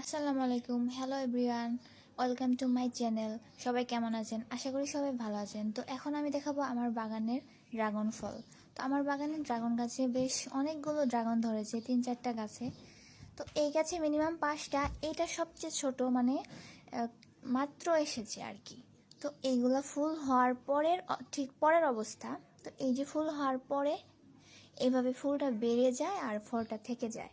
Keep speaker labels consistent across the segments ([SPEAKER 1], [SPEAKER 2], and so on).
[SPEAKER 1] আসসালামু আলাইকুম। Hello everyone welcome to my channel সবাই কেমন আছেন? আশা করি সবাই ভালো আছেন। তো এখন আমি দেখাবো আমার বাগানের ড্রাগন ফল। তো আমার বাগানের ড্রাগন গাছে বেশ অনেকগুলো ড্রাগন ধরেছে, তিন চারটা গাছে। তো এই গাছে মিনিমাম পাঁচটা। এটা সবচেয়ে ছোট মানে মাত্র এসেছে আর কি। তো এইগুলো ফুল হওয়ার পরের ঠিক পরের অবস্থা। তো এই যে ফুল হওয়ার পরে এইভাবে ফুলটা বেড়ে যায় আর ফলটা থেকে যায়।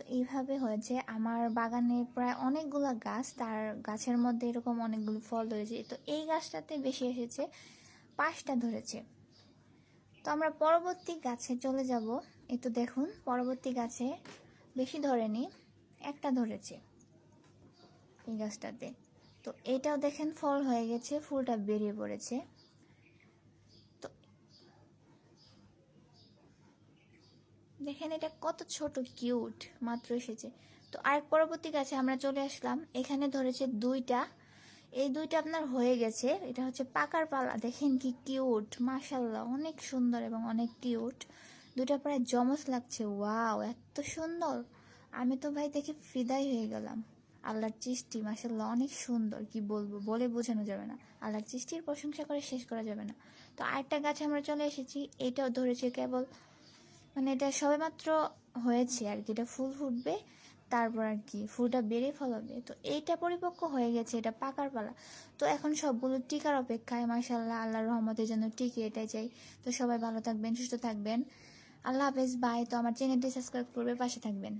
[SPEAKER 1] তো এইভাবে হয়েছে। আমার বাগানে প্রায় অনেকগুলো গাছ, তার গাছের মধ্যে এরকম অনেকগুলো ফল ধরেছে। তো এই গাছটাতে বেশি এসেছে, পাঁচটা ধরেছে। তো আমরা পরবর্তী গাছে চলে যাব। এই তো দেখুন, পরবর্তী গাছে বেশি ধরেনি, একটা ধরেছে এই গাছটাতে। তো এটাও দেখেন, ফল হয়ে গেছে, ফুলটা বেরিয়ে পড়েছে। দেখেন এটা কত ছোট, কিউট, মাত্র এসেছে। তো আরেক পরবর্তী গাছে আমরা চলে আসলাম। এখানে ধরেছে দুইটা। এই দুইটা আপনার হয়ে গেছে। এটা হচ্ছে পাকার পালা। দেখেন কি কিউট মাশাল্লাহ অনেক সুন্দর এবং অনেক কিউট। দুইটা প্রায় জমস লাগছে। ওয়াও, এত সুন্দর। আমি তো ভাই দেখে ফিদাই হয়ে গেলাম। আল্লাহর চিষ্টি মাসাল্লাহ অনেক সুন্দর। কি বলব? বলে বোঝানো যাবে না। আল্লাহর চিষ্টির প্রশংসা করে শেষ করা যাবে না। তো আরেকটা গাছে আমরা চলে এসেছি। এটাও ধরেছে কেবল মানে এটা সবেমাত্র হয়েছে আর কি। এটা ফুল ফুটবে, তারপর আর কি ফুলটা বেড়ে ফলাবে। তো এইটা পরিপক্ক হয়ে গেছে, এটা পাকার পালা। তো এখন সবগুলো টিকার অপেক্ষায় মাসাল্লাহ আল্লাহ রহমতের জন্য টিকে এটাই চাই। তো সবাই ভালো থাকবেন, সুস্থ থাকবেন। আল্লাহ হাফেজ বাই তো আমার চ্যানেলটি সাবস্ক্রাইব করবে, পাশে থাকবেন।